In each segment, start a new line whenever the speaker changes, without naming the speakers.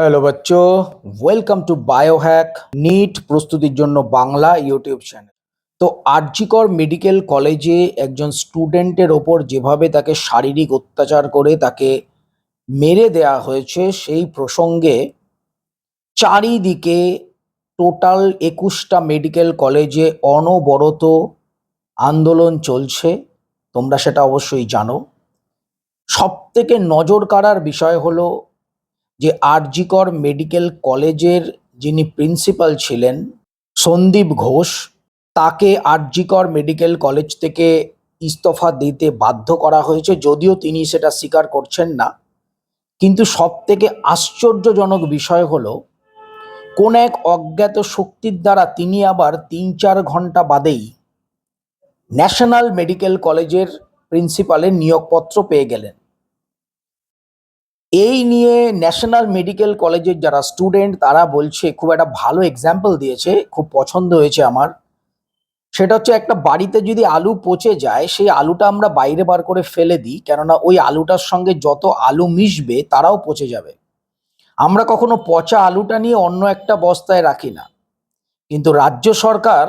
Hello বাচ্চো। Welcome to Biohack NEET প্রস্তুতির জন্য বাংলা ইউটিউব চ্যানেল তো আরজিকর মেডিকেল কলেজে একজন স্টুডেন্টের ওপর যেভাবে তাকে শারীরিক অত্যাচার করে তাকে মেরে দেয়া হয়েছে, সেই প্রসঙ্গে চারিদিকে টোটাল একুশটা মেডিকেল কলেজে অনবরত আন্দোলন চলছে, তোমরা সেটা অবশ্যই জানো। সব থেকে নজর কাড়ার বিষয় হলো যে আরজিকর মেডিকেল কলেজের যিনি প্রিন্সিপাল ছিলেন, সন্দীপ ঘোষ, তাকে আরজিকর মেডিকেল কলেজ থেকে ইস্তফা দিতে বাধ্য করা হয়েছে। যদিও তিনি সেটা স্বীকার করছেন না। কিন্তু সব থেকে আশ্চর্যজনক বিষয় হলো, কোন এক অজ্ঞাত শক্তির দ্বারা তিনি আবার তিন চার ঘণ্টা বাদেই ন্যাশনাল মেডিকেল কলেজের প্রিন্সিপালের নিয়োগপত্র পেয়ে গেলেন। এই নিয়ে ন্যাশনাল মেডিকেল কলেজের যারা স্টুডেন্ট তারা বলছে, খুব একটা ভালো এক্সাম্পল দিয়েছে, খুব পছন্দ হয়েছে আমার। সেটা হচ্ছে একটা বাড়িতে যদি আলু পচে যায়, সেই আলুটা আমরা বাইরে বার করে ফেলে দিই, কেননা ওই আলুটার সঙ্গে যত আলু মিশবে, তারাও পচে যাবে। আমরা কখনো পচা আলুটা নিয়ে অন্য একটা বস্তায় রাখি না। কিন্তু রাজ্য সরকার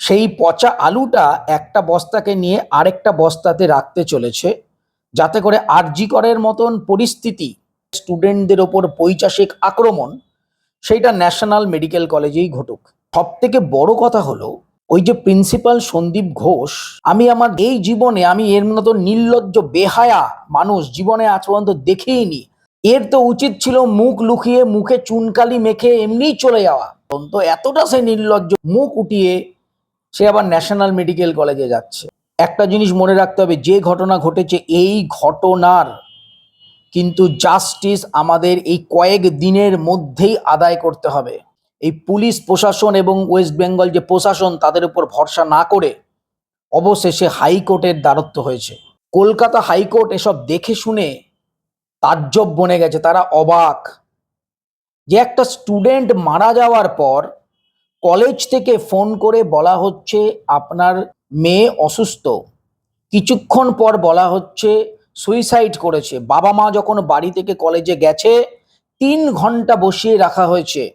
সেই পচা আলুটা একটা বস্তাকে নিয়ে আরেকটা বস্তাতে রাখতে চলেছে। যাতে করে আরজি করের মতন পরিস্থিতি স্টুডেন্টদের ওপর বৈচাসিক আক্রমণ সেইটা ন্যাশনাল মেডিকেল কলেজেই ঘটুক। সব থেকে বড় কথা হলো, ওই যে প্রিন্সিপাল সন্দীপ ঘোষ, আমি আমার এই জীবনে আমি এর মতো নির্লজ্জ, বেহায়া মানুষ জীবনে আজ পর্যন্ত দেখেই নি এর তো উচিত ছিল মুখ লুকিয়ে মুখে চুনকালি মেখে এমনিই চলে যাওয়া। তো এতটা সে নির্লজ্জ মুখ উঠিয়ে সে আবার ন্যাশনাল মেডিকেল কলেজে যাচ্ছে। একটা জিনিস মনে রাখতে হবে, যে ঘটনা ঘটেছে এই ঘটনার কিন্তু জাস্টিস আমাদের এই কয়েক দিনের মধ্যেই আদায় করতে হবে। এই পুলিশ প্রশাসন এবং ওয়েস্ট বেঙ্গল যে প্রশাসন তাদের উপর ভরসা না করে অবশেষে হাইকোর্টের দ্বারত্ব হয়েছে। কলকাতা হাইকোর্ট এসব দেখে শুনে তাজ্জব বনে গেছে, তারা অবাক। যে একটা স্টুডেন্ট মারা যাওয়ার পর কলেজ থেকে ফোন করে বলা হচ্ছে, আপনার মেয়ে অসুস্থ। কিছুক্ষণ পর বলা হচ্ছে সুইসাইড করেছে। বাবা মা যখন বাড়ি থেকে কলেজে গেছে, তিন ঘণ্টা বসিয়ে রাখা হয়েছে।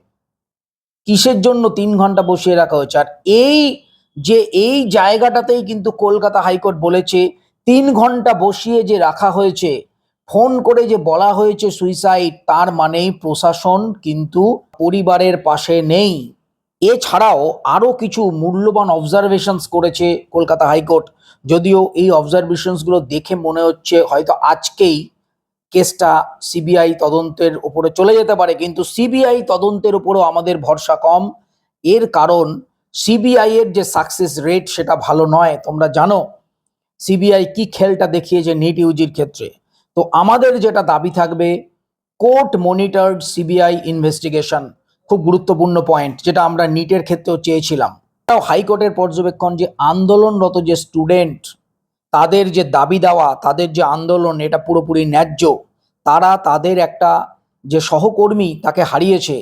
কিসের জন্য তিন ঘণ্টা বসিয়ে রাখা হয়েছে? আর এই যে, এই জায়গাটাতেই কিন্তু কলকাতা হাইকোর্ট বলেছে, তিন ঘণ্টা বসিয়ে যে রাখা হয়েছে, ফোন করে যে বলা হয়েছে সুইসাইড তার মানেই প্রশাসন কিন্তু পরিবারের পাশে নেই। এছাড়াও আরও কিছু মূল্যবান অবজারভেশনস করেছে কলকাতা হাইকোর্ট। যদিও এই অবজারভেশনসগুলো দেখে মনে হচ্ছে হয়তো আজকেই কেসটা সিবিআই তদন্তের উপরে চলে যেতে পারে, কিন্তু সিবিআই তদন্তের উপরেও আমাদের ভরসা কম। এর কারণ সিবিআই এর যে সাকসেস রেট সেটা ভালো নয়। তোমরা জানো সিবিআই কি খেলটা দেখিয়েছে নিট ইউজির ক্ষেত্রে। তো আমাদের যেটা দাবি থাকবে, কোর্ট মনিটরড সিবিআই ইনভেস্টিগেশন খুব গুরুত্বপূর্ণ পয়েন্ট যেটা আমরা নিটের ক্ষেত্রেও চেয়েছিলাম। তাও হাইকোর্টের পর্যবেক্ষণ যে আন্দোলনরত যে স্টুডেন্ট তাদের যে দাবি দেওয়া, তাদের যে আন্দোলন, এটা পুরোপুরি ন্যায্য, তারা তাদের একটা যে সহকর্মী তাকে হারিয়েছে,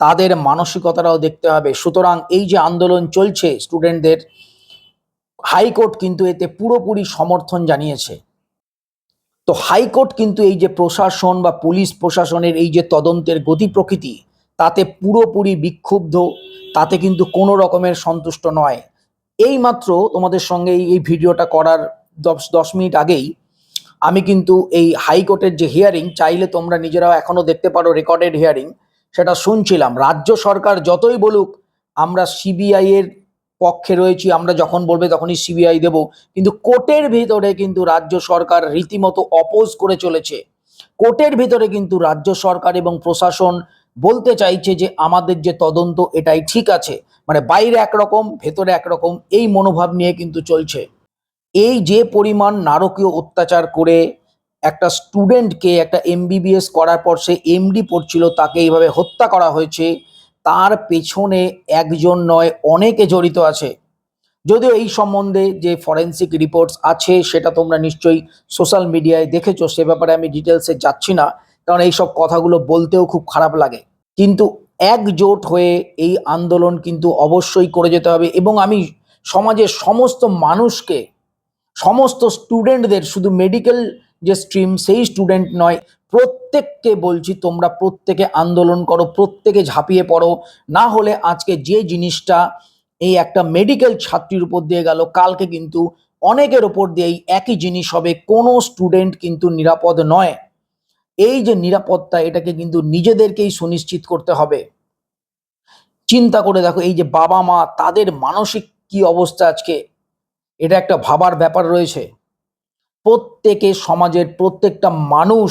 তাদের মানসিকতাটাও দেখতে হবে। সুতরাং এই যে আন্দোলন চলছে স্টুডেন্টদের হাইকোর্ট কিন্তু এতে পুরোপুরি সমর্থন জানিয়েছে। তো হাইকোর্ট কিন্তু এই যে প্রশাসন বা পুলিশ প্রশাসনের এই যে তদন্তের গতি প্রকৃতি তাতে পুরোপুরি বিক্ষুব্ধ, তাতে কিন্তু কোনো রকমের সন্তুষ্ট নয়। এই মাত্র তোমাদের সঙ্গে এই- ভিডিওটা করার দশ দশ মিনিট আগেই আমি কিন্তু এই হাইকোর্টের যে হিয়ারিং চাইলে তোমরা নিজেরাও এখনও দেখতে পারো রেকর্ডেড হিয়ারিং সেটা শুনছিলাম। রাজ্য সরকার যতই বলুক, আমরা সিবিআই এর পক্ষে রয়েছি, আমরা যখন বলবে তখনই সিবিআই দেব। কিন্তু কোর্টের ভিতরে কিন্তু রাজ্য সরকার রীতিমতো অপোজ করে চলেছে। কোর্টের ভিতরে কিন্তু রাজ্য সরকার এবং প্রশাসন বলতে চাইছে যে আমাদের যে তদন্ত এটাই ঠিক আছে। মানে বাইরে একরকম, ভেতরে একরকম, এই মনোভাব নিয়ে কিন্তু চলছে। এই যে পরিমাণ নারকীয় অত্যাচার করে একটা স্টুডেন্টকে একটা এমবিবিএস করার পর সে এমডি পড়ছিল, তাকে এইভাবে হত্যা করা হয়েছে, তার পেছনে একজন নয়, অনেকে জড়িত আছে। যদিও এই সম্বন্ধে যে ফরেন্সিক রিপোর্টস আছে, সেটা তোমরা নিশ্চয়ই সোশ্যাল মিডিয়ায় দেখেছ, সে ব্যাপারে আমি ডিটেলসে যাচ্ছি না, কারণ এইসব কথাগুলো বলতেও খুব খারাপ লাগে। কিন্তু একজোট হয়ে এই আন্দোলন কিন্তু অবশ্যই করে যেতে হবে এবং আমি সমাজের সমস্ত মানুষকে, সমস্ত স্টুডেন্টদের শুধু মেডিকেল যে স্ট্রিম সেই স্টুডেন্ট নয়, প্রত্যেককে বলছি তোমরা প্রত্যেকে আন্দোলন করো, প্রত্যেকে ঝাঁপিয়ে পড়ো। না হলে আজকে যে জিনিসটা এই একটা মেডিকেল ছাত্রীর উপর দিয়ে গেল, কালকে কিন্তু অনেকের ওপর দিয়ে এই একই জিনিস হবে, কোনো স্টুডেন্ট কিন্তু নিরাপদ নয়। এই যে নিরাপত্তা, এটাকে কিন্তু নিজেদেরকেই সুনিশ্চিত করতে হবে। চিন্তা করে দেখো, এই যে বাবা মা, তাদের মানসিক কি অবস্থা আজকে? এটা একটা ভাবার ব্যাপার রয়েছে। প্রত্যেকে সমাজের প্রত্যেকটা মানুষ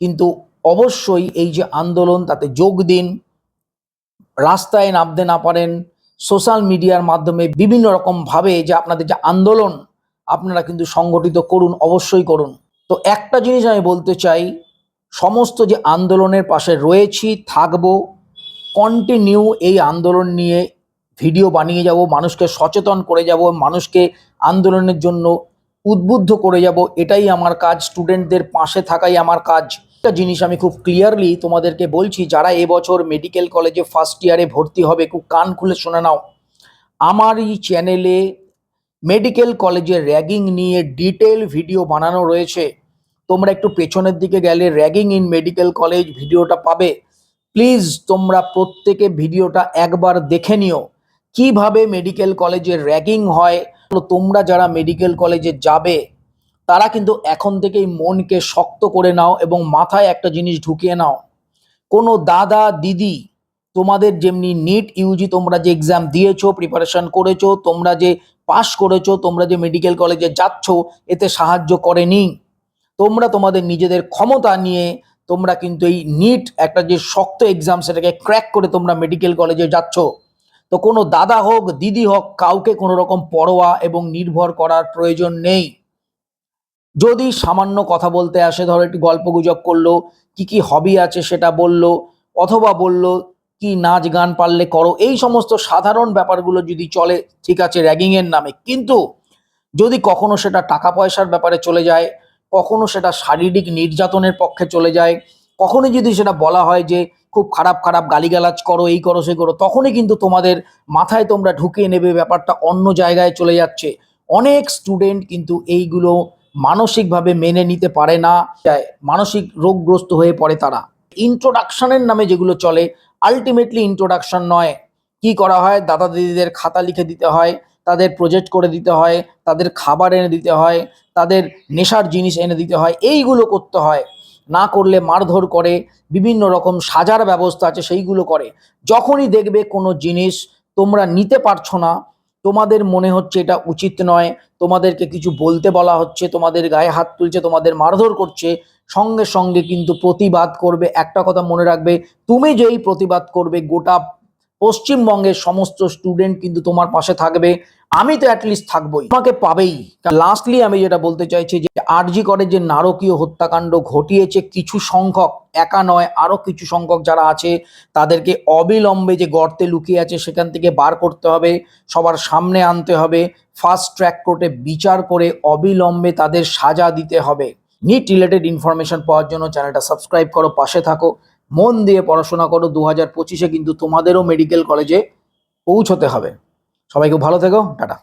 কিন্তু অবশ্যই এই যে আন্দোলন, তাতে যোগ দিন। রাস্তায় নামতে না পারেন, সোশ্যাল মিডিয়ার মাধ্যমে বিভিন্ন রকম ভাবে যে আপনাদের যে আন্দোলন, আপনারা কিন্তু সংগঠিত করুন, অবশ্যই করুন। তো একটা জিনিস আমি বলতে চাই সমস্ত যে আন্দোলনের পাশে রয়েছি, থাকব কন্টিনিউ এই আন্দোলন নিয়ে ভিডিও বানিয়ে যাব, মানুষকে সচেতন করে যাব, মানুষকে আন্দোলনের জন্য উদ্বুদ্ধ করে যাব, এটাই আমার কাজ। স্টুডেন্টদের পাশে থাকাই আমার কাজ। একটা জিনিস আমি খুব ক্লিয়ারলি তোমাদেরকে বলছি, যারা এবছর মেডিকেল কলেজে ফার্স্ট ইয়ারে ভর্তি হবে খুব কান খুলে শুনে নাও। আমার এই চ্যানেলে মেডিকেল কলেজে র্যাগিং নিয়ে ডিটেল ভিডিও বানানো রয়েছে। তোমরা একটু পেছনের দিকে গেলে র্যাগিং ইন মেডিকেল কলেজ ভিডিওটা পাবে। প্লিজ তোমরা প্রত্যেকে ভিডিওটা একবার দেখে নিও। কীভাবে মেডিকেল কলেজে র্যাগিং হয়? তো তোমরা যারা মেডিকেল কলেজে যাবে, তারা কিন্তু এখন থেকেই মনকে শক্ত করে নাও এবং মাথায় একটা জিনিস ঢুকিয়ে নাও। কোনো দাদা, দিদি, তোমাদের যেমনি নিট, ইউজি তোমরা যে এক্সাম দিয়েছ প্রিপারেশন করেছ, তোমরা যে পাশ করেছ, তোমরা যে মেডিকেল কলেজে যাচ্ছ, এতে সাহায্য করেনি। তোমরা তোমাদের নিজেদের ক্ষমতা নিয়ে তোমরা কিন্তু এই নিট একটা যে শক্ত এক্সাম সেটাকে ক্র্যাক করে তোমরা মেডিকেল কলেজে যাচ্ছ। তো কোনো দাদা হোক, দিদি হোক, কাউকে কোনো রকম পরোয়া এবং নির্ভর করার প্রয়োজন নেই। যদি সামান্য কথা বলতে আসে, ধরো একটু গল্প গুজব করল, কি কি হবি আছে সেটা বলল, অথবা বলল কি নাচ গান পারলে করো, এই সমস্ত সাধারণ ব্যাপারগুলো যদি চলে, ঠিক আছে র্যাগিংয়ের নামে। কিন্তু যদি কখনো সেটা টাকা পয়সার ব্যাপারে চলে যায় কখনো সেটা শারীরিক নির্যাতনের পক্ষে চলে যায়, কখনই যদি সেটা বলা হয় যে খুব খারাপ খারাপ গালিগালাজ করো, এই করো সেই করো, তখনই কিন্তু তোমাদের মাথায় তোমরা ঢুকিয়ে নেবে ব্যাপারটা অন্য জায়গায় চলে যাচ্ছে। অনেক স্টুডেন্ট কিন্তু এইগুলো মানসিকভাবে মেনে নিতে পারে না মানসিক রোগগ্রস্ত হয়ে পড়ে তারা। ইন্ট্রোডাকশনের নামে যেগুলো চলে আলটিমেটলি ইন্ট্রোডাকশন নয়। কি করা হয়? দাদা দিদিদের খাতা লিখে দিতে হয়। তাদের প্রজেক্ট করে দিতে হয়, তাদের খাবার এনে দিতে হয়, তাদের নেশার জিনিস এনে দিতে হয়, এইগুলো করতে হয়। না করলে মারধর করে, বিভিন্ন রকম সাজার ব্যবস্থা আছে, সেইগুলো করে। যখনই দেখবে কোনো জিনিস তোমরা নিতে পারছ না, তোমাদের মনে হচ্ছে এটা উচিত নয়, তোমাদেরকে কিছু বলতে বলা হচ্ছে, তোমাদের গায়ে হাত তুলছে, তোমাদের মারধর করছে, সঙ্গে সঙ্গে কিন্তু প্রতিবাদ করবে। একটা কথা মনে রাখবে, তুমি যেই প্রতিবাদ করবে, গোটা পশ্চিমবঙ্গের সমস্ত স্টুডেন্ট কিন্তু তোমার পাশে থাকবে। আমি তো অ্যাটলিস্ট থাকবোই। তোমাকে পাবেই। লাস্টলি আমি যেটা বলতে চাইছি যে আরজি করে যে নারকীয় হত্যাকাণ্ড ঘটিয়েছে কিছু সংখ্যক, একা নয়, আরও কিছু সংখ্যক যারা আছে, তাদেরকে অবিলম্বে যে গর্তে লুকিয়ে আছে সেখান থেকে বার করতে হবে, সবার সামনে আনতে হবে ফার্স্ট ট্র্যাক কোর্টে বিচার করে অবিলম্বে তাদের সাজা দিতে হবে। নিট রিলেটেড ইনফরমেশন পাওয়ার জন্য চ্যানেলটা সাবস্ক্রাইব করো, পাশে থাকো। মন দিয়ে পড়াশোনা করো দু হাজার পঁচিশে কিন্তু তোমাদেরও মেডিকেল কলেজে পৌঁছতে হবে। সবাই খুব ভালো থেকো, টাটা।